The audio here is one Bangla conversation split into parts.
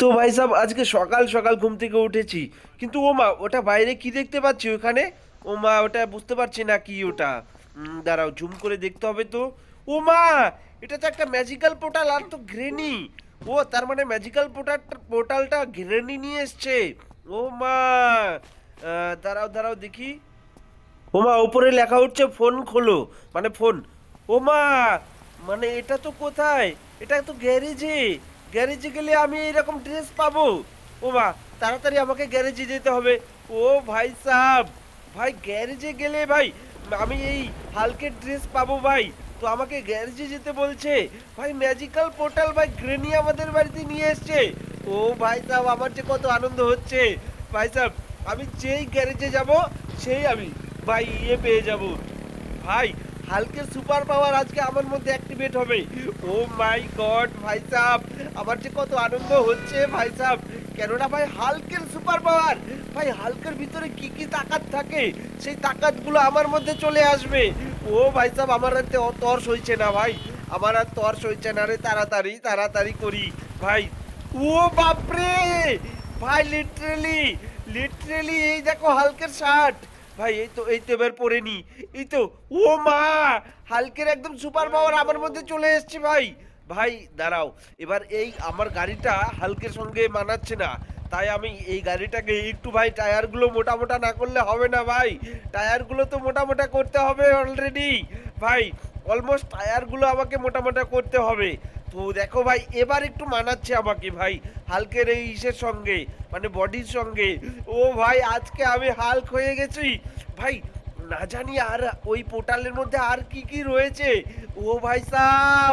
তো ভাই সাহেব আজকে সকাল সকাল ঘুম থেকে উঠেছি। কিন্তু ও মা, ওটা বাইরে কি দেখতে পাচ্ছি ওখানে ও মা, ওটা বুঝতে পারছি না কি ওটা। দাঁড়াও জুম করে দেখতে হবে তো। ও মা, এটা তো একটা ম্যাজিক্যাল পোর্টাল আর তো গ্রেনি ও, তার মানে ম্যাজিক্যাল পোর্টাল পোর্টালটা গ্রেনি নিয়ে এসছে। ও মা দাঁড়াও দাঁড়াও, দেখি। ও মা, উপরে লেখা উঠছে ফোন খোলো। মানে ফোন। ও মা মানে এটা তো কোথায়? এটা তো গ্যারেজে। গ্যারেজে গেলে আমি এরকম ড্রেস পাবো। ও মা, তাড়াতাড়ি আমাকে গ্যারেজে যেতে হবে। ও ভাই সাহ ভাই গ্যারেজে গেলে ভাই, আমি এই হালকের ড্রেস পাবো ভাই। তো আমাকে গ্যারেজে যেতে বলছে। ভাই ম্যাজিক্যাল পোর্টাল ভাই গ্রেনি আমাদের বাড়িতে নিয়ে এসছে। ও ভাই সাহেব আমার যে কত আনন্দ হচ্ছে। ভাই সাহেব আমি যেই গ্যারেজে যাব, সেই আমি ভাই ইয়ে পেয়ে যাব। ভাই হালকের সুপার পাওয়ার আজকে আমার মধ্যে অ্যাক্টিভেট হবে ও মাই গড, ভাই সাহ আমার যে কত আনন্দ হচ্ছে ভাই সাহ কেননা ভাই, হালকের সুপার পাওয়ার। ভাই, হালকের ভিতরে কি কি তাকাত থাকে, সেই তাকাতগুলো আমার মধ্যে চলে আসবে। ও ভাই সাহ আমার আর তে- তর সইছে না ভাই। আমার আর তর সইছে না রে, তাড়াতাড়ি তাড়াতাড়ি করি। ভাই, ও বাপরে! ভাই লিটারেলি লিটারেলি এই দেখো হালকের শার্ট ভাই, এই তো এই তো এবার পরে নি। এই তো, ও মা, হালকের একদম সুপার পাওয়ার আমার মধ্যে চলে এসেছে ভাই। ভাই, দাঁড়াও, এবার এই আমার গাড়িটা হালকের সঙ্গে মানাচ্ছে না। তাই আমি এই গাড়িটাকে একটু ভাই, টায়ারগুলো মোটা মোটা না করলে হবে না ভাই। টায়ারগুলো তো মোটা মোটা করতে হবে অলরেডি ভাই অলমোস্ট টায়ারগুলো আমাকে মোটা মোটা করতে হবে। তো দেখো ভাই, এবার একটু মানাচ্ছে আমাকে ভাই, হালকের এই ইসের সঙ্গে মানে বডির সঙ্গে। ও ভাই, আজকে আমি হালক হয়ে গেছি। ভাই, না জানি আর ওই পোর্টালের মধ্যে আর কি কি রয়েছে। ও ভাই সাহ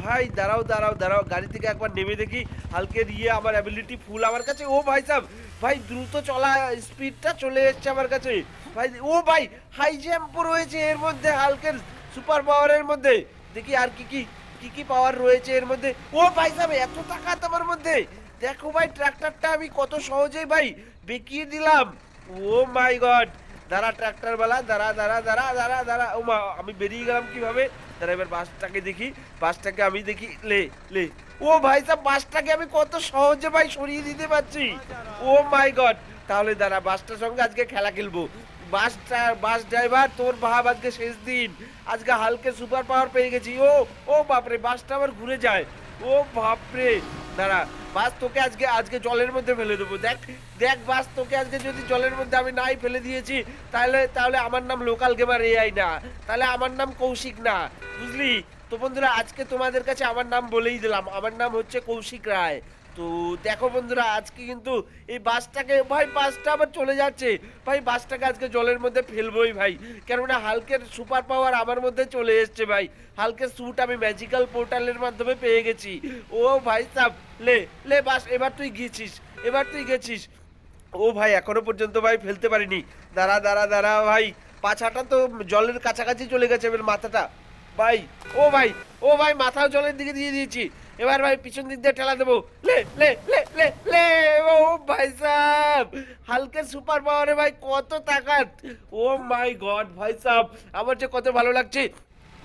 ভাই, দাঁড়াও দাঁড়াও দাঁড়াও, গাড়ি থেকে একবার নেমে দেখি। হালকের ইয়ে আমার অ্যাবিলিটি ফুল আমার কাছে। ও ভাই সাহ ভাই, দ্রুত চলা স্পিডটা চলে এসছে আমার কাছে। ভাই, ও ভাই হাই জাম্প রয়েছে এর মধ্যে, হালকের সুপার পাওয়ারের মধ্যে। দেখি আর কি কি কি কি পাওয়ার রয়েছে এর মধ্যে? ও ভাই সাহেব, এত টাকা তোমার মধ্যে। দেখো ভাই, ট্রাক্টরটা আমি কত সহজেই ভাই বেকিয়ে দিলাম। ও মাই গড। দাঁড়া, ট্রাক্টর বালা, দাঁড়া দাঁড়া দাঁড়া দাঁড়া দাঁড়া। ও মা, আমি বেরিয়ে গেলাম কীভাবে? দাঁড়া, এবার বাসটাকে দেখি। বাসটাকে আমি দেখি, লে লে। ও ভাই সাহেব, বাসটাকে আমি কত সহজে ভাই সরিয়ে দিতে পারছি। Oh my God. তাহলে দাঁড়া, বাসটার সঙ্গে আজকে খেলা খেলব। বাস বাস ড্রাইভার তোর ভাব আজকে শেষ দিন। আজকে হালকে সুপার পাওয়ার পেয়ে গেছি। ও ও বাপরে বাসটা আবার ঘুরে যায়। ও বাপরে। দাঁড়া, বাস তোকে আজকে আজকে জলের মধ্যে ফেলে দেবো। দেখ দেখ বাস তোকে আজকে যদি জলের মধ্যে আমি নাই ফেলে দিয়েছি, তাহলে তাহলে আমার নাম লোকাল গেমার এআই না। তাহলে আমার নাম কৌশিক না। বুঝলি? তো বন্ধুরা, আজকে তোমাদের কাছে আমার নাম বলেই দিলাম। আমার নাম হচ্ছে কৌশিক রায়। তো দেখো বন্ধুরা, আজকে কিন্তু এই বাসটাকে, ভাই বাসটা আবার চলে যাচ্ছে। ভাই বাসটাকে আজকে জলের মধ্যে ফেলবোই ভাই। কেননা হালকের সুপার পাওয়ার আমার মধ্যে চলে এসছে ভাই। হালকের স্যুট আমি ম্যাজিক্যাল পোর্টালের মাধ্যমে পেয়ে গেছি। ও ভাই সাহ লে লে বাস, এবার তুই গিয়েছিস এবার তুই গেছিস। ও ভাই, এখনও পর্যন্ত ভাই ফেলতে পারিনি। দাঁড়া দাঁড়া দাঁড়া ভাই পাছাটা তো জলের কাছাকাছি চলে গেছে, এবার মাথাটা। ভাই, ও ভাই ও ভাই, মাথাও জলের দিকে দিয়ে দিয়েছি। এবার ভাই পিছন দিক দিয়ে ঠেলা দেবো। লে লে লে লে লে, ও ভাই সাহেব হালকে সুপার পাওয়ারে ভাই কত তাকাত। ও মাই গড ভাই সাহেব আমার যে কত ভালো লাগছে।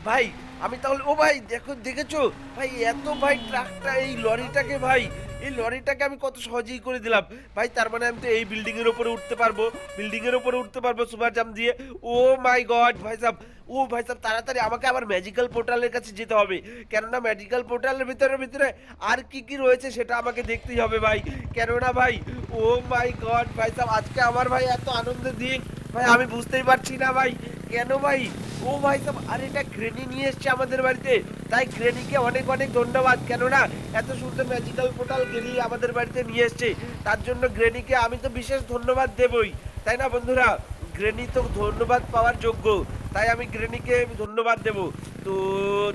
ভাই, আমি তাহলে, ও ভাই, দেখো, দেখেছ? ভাই, এত ভাই ট্রাকটা, এই লরিটাকে ভাই এই লরিটাকে আমি কত সহজেই করে দিলাম। ভাই, তার মানে আমি তো এই বিল্ডিং এর উপরে উঠতে পারব। বিল্ডিং এর উপরে উঠতে পারব সুপার জাম্প দিয়ে। ও মাই গড, ভাই সাহেব ও ভাই সাহেব তাড়াতাড়ি আমাকে আবার ম্যাজিক্যাল পোর্টালের কাছে যেতে হবে। কেননা ম্যাজিক্যাল পোর্টালের ভিতরে ভিতরে আর কি কি রয়েছে সেটা আমাকে দেখতেই হবে ভাই। কেননা ভাই, ও মাই গড, ভাই সাহেব আজকে আমার ভাই এত আনন্দ দিন। ভাই, আমি বুঝতেই পারছি না ভাই। কেন ভাই? ও ভাই সাহেব আর এটা গ্রেনি নিয়ে এসছে আমাদের বাড়িতে। তাই গ্রেনিকে অনেক অনেক ধন্যবাদ। কেননা, এত সুন্দর ম্যাজিক্যাল পোর্টাল গ্রেনি আমাদের বাড়িতে নিয়ে এসছে। তার জন্য গ্রেনিকে আমি তো বিশেষ ধন্যবাদ দেবই। তাই না বন্ধুরা? গ্রেনি তো ধন্যবাদ পাওয়ার যোগ্য। তাই আমি গ্রেনিকে ধন্যবাদ দেব। তো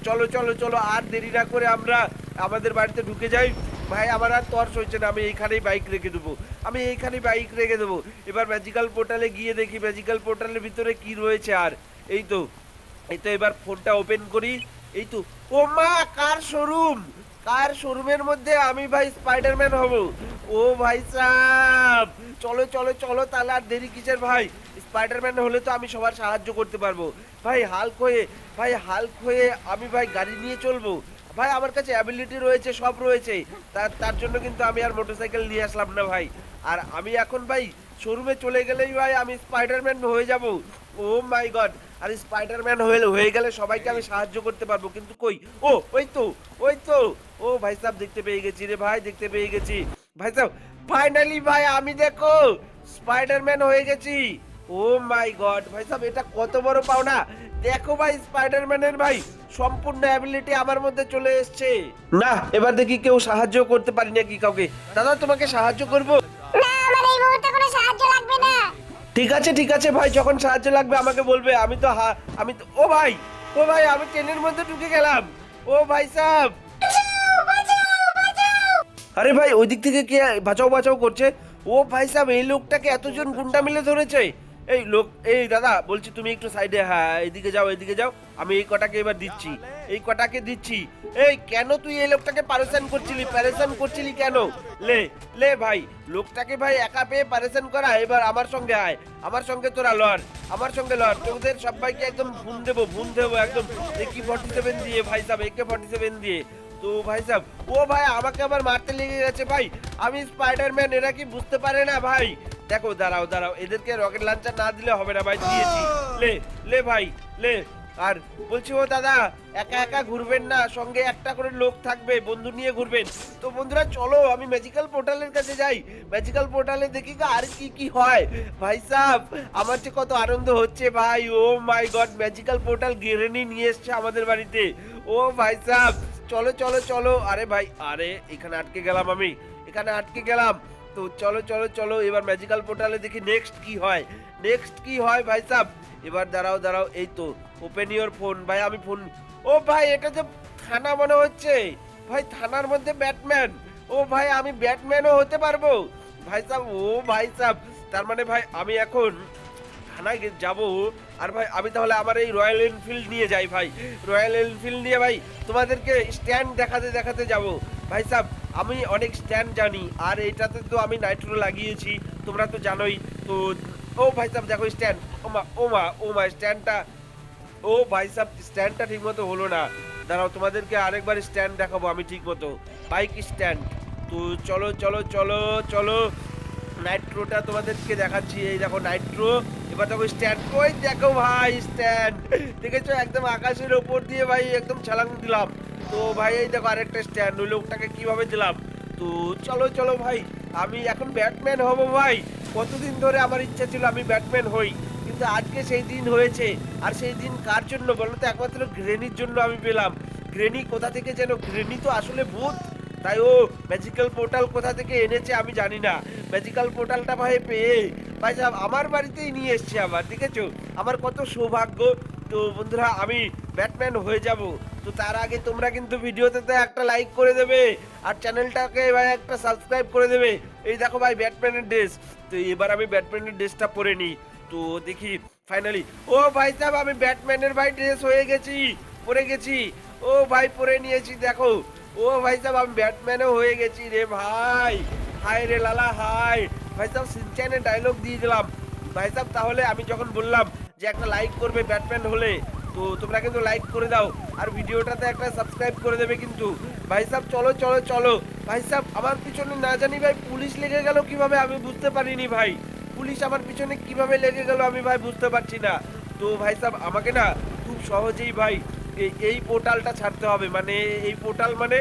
চলো চলো চলো, আর দেরি না করে আমরা আমাদের বাড়িতে ঢুকে যাই। ভাই, আমার আর তর সইছে না, আমি এইখানেই বাইক রেখে দেবো। আমি এইখানেই বাইক রেখে দেবো। এবার ম্যাজিক্যাল পোর্টালে গিয়ে দেখি ম্যাজিক্যাল পোর্টালের ভিতরে কি রয়েছে আর। এই তো এই তো এবার ফোনটা ওপেন করি। এই তো, ও মা, কার শোরুম কার শোরুমের মধ্যে আমি ভাই স্পাইডারম্যান হব? ও ভাই সাহ চলো চলো চলো, তাহলে আর দেরি কিসের ভাই? স্পাইডারম্যান হলে তো আমি সবার সাহায্য করতে পারব। ভাই হাল্ক হয়ে, ভাই হাল্ক হয়ে আমি ভাই গাড়ি নিয়ে চলবো। ভাই, আমার কাছে অ্যাবিলিটি রয়েছে, সব রয়েছে। তার তার জন্য কিন্তু আমি আর মোটরসাইকেল নিয়ে আসলাম না ভাই। আর আমি এখন ভাই শোরুমে চলে গেলেই ভাই আমি স্পাইডারম্যান হয়ে যাব। ও মাই গড আর স্পাইডারম্যান হয়ে হয়ে গেলে সবাইকে আমি সাহায্য করতে পারব। কিন্তু কই? ও, ওই তো ওই তো। ও ভাই সাহেব, দেখতে পেয়ে গেছি রে ভাই, দেখতে পেয়ে গেছি। ভাই সাহেব ফাইনালি ভাই, আমি দেখো স্পাইডারম্যান হয়ে গেছি। ও মাই গড ভাই সাহেব এটা কত বড় পাওনা। দেখো ভাই স্পাইডারম্যানের ভাই সম্পূর্ণ অ্যাবিলিটি আমার মধ্যে চলে এসেছে। না এবার দেখি কেউ সাহায্য করতে পারি নাকি কাউকে। দাদা তোমাকে সাহায্য করব? না আমার এই মুহূর্তে কোনো সাহায্য লাগবে না। ঠিক আছে ঠিক আছে ভাই যখন সাহায্য লাগবে আমাকে বলবে আমি তো হা আমি তো ও ভাই ও ভাই আমি ট্রেনের মধ্যে ঢুকে গেলাম। ও ভাই সাহেব। আরে ভাই ওই দিক থেকে কে বাঁচাও বাঁচাও করছে। ও ভাই সাহেব এই লোকটাকে এতজন গুন্ডা মিলে ধরেছে। এই লোক, এই দাদা, বলছি তুমি একটু সাইডে হ্যাঁ এদিকে যাও এদিকে যাও। আমি এই কটাকে এবার দিচ্ছি। এই কটাকে দিচ্ছি। এই কেন তুই এই লোকটাকে পারেশান করছিলি? প্যারেশান করছিলি কেন? লে লে ভাই, লোকটাকে ভাই একা পেয়ে পারেশান করা, এবার আমার সঙ্গে আয়। আমার সঙ্গে তোরা লড়, আমার সঙ্গে লড়। তোদের সবাইকে একদম ভুন দেবো ভুন দেবো একদম। একি ফর্টি সেভেন দিয়ে, ভাই সাহেব একে ফর্টি সেভেন দিয়ে। তো ভাই সাহেব ও ভাই আমাকে আবার মারতে লেগে গেছে ভাই। আমি স্পাইডারম্যান এরা কি বুঝতে পারে না ভাই? দেখো, দাঁড়াও দাঁড়াও, এদেরকে রকেট লঞ্চার না দিলে হবে না ভাই, দিয়েছি। লে লে ভাই, লে। আর বলছি, ও দাদা, একা একা ঘুরবেন না, সঙ্গে একটা করে লোক থাকবে, বন্ধু নিয়ে ঘুরবেন। তো বন্ধুরা, চলো, আমি ম্যাজিক্যাল পোর্টালের কাছে যাই। ম্যাজিক্যাল পোর্টালে দেখি আর কি কি হয়। ভাই সাহেব আমার যে কত আনন্দ হচ্ছে ভাই। Oh my god magical portal গেরেনি নিয়ে এসছে আমাদের বাড়িতে। ও ভাই সাহেব চলো চলো চলো। আরে ভাই, আরে, এখানে আটকে গেলাম আমি। এখানে আটকে গেলাম। তো চলো চলো চলো, এবার ম্যাজিক্যাল পোর্টালে দেখি নেক্সট কি হয়। নেক্সট কি হয় ভাই সাহেব এবার দাঁড়াও দাঁড়াও, এই তো ওপেন ইওর ফোন ভাই, আমি ফোন ও ভাই, এটা তো থানা মনে হচ্ছে। ভাই, থানার মধ্যে ব্যাটম্যান। ও ভাই, আমি ব্যাটম্যানও হতে পারব। ভাই সাহেব ও ভাই সাহেব তার মানে ভাই, আমি এখন থানায় যাব। আর ভাই, আমি তাহলে আমার এই রয়্যাল এনফিল্ড নিয়ে যাই ভাই। রয়্যাল এনফিল্ড নিয়ে ভাই, তোমাদেরকে স্ট্যান্ড দেখাতে দেখাতে যাব। ভাই সাহেব আমি অনেক স্ট্যান্ড জানি, আর এটাতে তো আমি নাইট্রো লাগিয়েছি, তোমরা তো জানোই। তো, ও ভাই সাহেব দেখো স্ট্যান্ড ও মা ও মা ও মা স্ট্যান্ডটা ও ভাই সাহেব স্ট্যান্ডটা ঠিক মতো হলো না। দাঁড়াও, তোমাদেরকে আরেকবার স্ট্যান্ড দেখাবো আমি ঠিক মতো বাইক স্ট্যান্ড তো চলো চলো চলো চলো। নাইট্রোটা তোমাদেরকে দেখাচ্ছি, এই দেখো নাইট্রো। এবার দেখো স্ট্যান্ড ওই দেখো ভাই স্ট্যান্ড দেখেছ? একদম আকাশের ওপর দিয়ে ভাই, একদম ছালাং দিলাম। তো ভাই, এই দেখো আরেকটা স্ট্যান্ড ওই লোকটাকে কীভাবে দিলাম? তো চলো চলো ভাই, আমি এখন ব্যাটম্যান হব ভাই। কতদিন ধরে আমার ইচ্ছা ছিল আমি ব্যাটম্যান হই, কিন্তু আজকে সেই দিন হয়েছে। আর সেই দিন কার জন্য বলো তো? একমাত্র গ্রেনির জন্য আমি পেলাম। গ্রেনি কোথা থেকে যেন গ্রেনি তো আসলে ভূত। তাই ও ম্যাজিক্যাল পোর্টাল কোথা থেকে এনেছে আমি জানি না। ম্যাজিক্যাল পোর্টালটা ভাই পেয়ে, ভাই সাহেব আমার বাড়িতেই নিয়ে এসছে আমার দেখেছ আমার কত সৌভাগ্য। তো বন্ধুরা, আমি ব্যাটম্যান হয়ে যাব। তো তার আগে তোমরা কিন্তু ভিডিওতে একটা লাইক করে দেবে আর চ্যানেলটাকে ভাই একটা সাবস্ক্রাইব করে দেবে। এই দেখো ভাই ব্যাটম্যানের ড্রেস তো এবার আমি ব্যাটম্যানের ড্রেসটা পরে নিই। তো দেখি ফাইনালি ও ভাই সাহেব, আমি ব্যাটম্যানের ভাই ড্রেস হয়ে গেছি, পরে গেছি। ও ভাই, পরে নিয়েছি, দেখো। ও ভাই সাহেব, আমি ব্যাটম্যানও হয়ে গেছি রে ভাই। হাই রে লালা হাই ভাই সাহেব, সিনচ্যানে ডায়লগ দিয়ে দিলাম। ভাই সাহেব, তাহলে আমি যখন বললাম যে একটা লাইক করবে ব্যাটম্যান হলে তো তোমরা কিন্তু লাইক করে দাও। আর ভিডিওটাতে একটা সাবস্ক্রাইব করে দেবে কিন্তু। ভাই সাহেব চলো চলো চলো। ভাই সাহেব আমার পিছনে না জানি ভাই পুলিশ লেগে গেল কীভাবে আমি বুঝতে পারিনি ভাই। পুলিশ আমার পিছনে কীভাবে লেগে গেল আমি ভাই বুঝতে পারছি না। তো ভাই সাহেব আমাকে না খুব সহজেই ভাই এই পোর্টালটা ছাড়তে হবে। মানে এই পোর্টাল মানে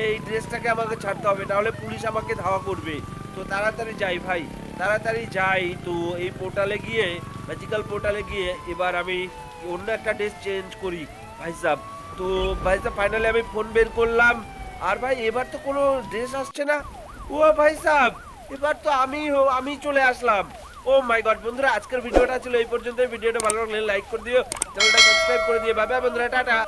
এই ড্রেসটাকে আমাকে ছাড়তে হবে। নাহলে পুলিশ আমাকে ধাওয়া করবে। তো তাড়াতাড়ি যাই ভাই, তাড়াতাড়ি যাই। তো এই পোর্টালে গিয়ে ম্যাজিক্যাল পোর্টালে গিয়ে এবার আমি অন্য একটা ড্রেস চেঞ্জ করি, ভাই সাহেব তো ভাই সাহেব ফাইনালি আমি ফোন বের করলাম। আর ভাই, এবার তো কোনো ড্রেস আসছে না। ও ভাই সাহেব এবার তো আমি আমি চলে আসলাম। ও মাই গড বন্ধুরা, আজকের ভিডিওটা ছিল এই পর্যন্ত ভিডিওটা ভালো লাগলে লাইক করে দিও। চ্যানেলটা সাবস্ক্রাইব করে দিও। বাবা বন্ধুরা, টাটা।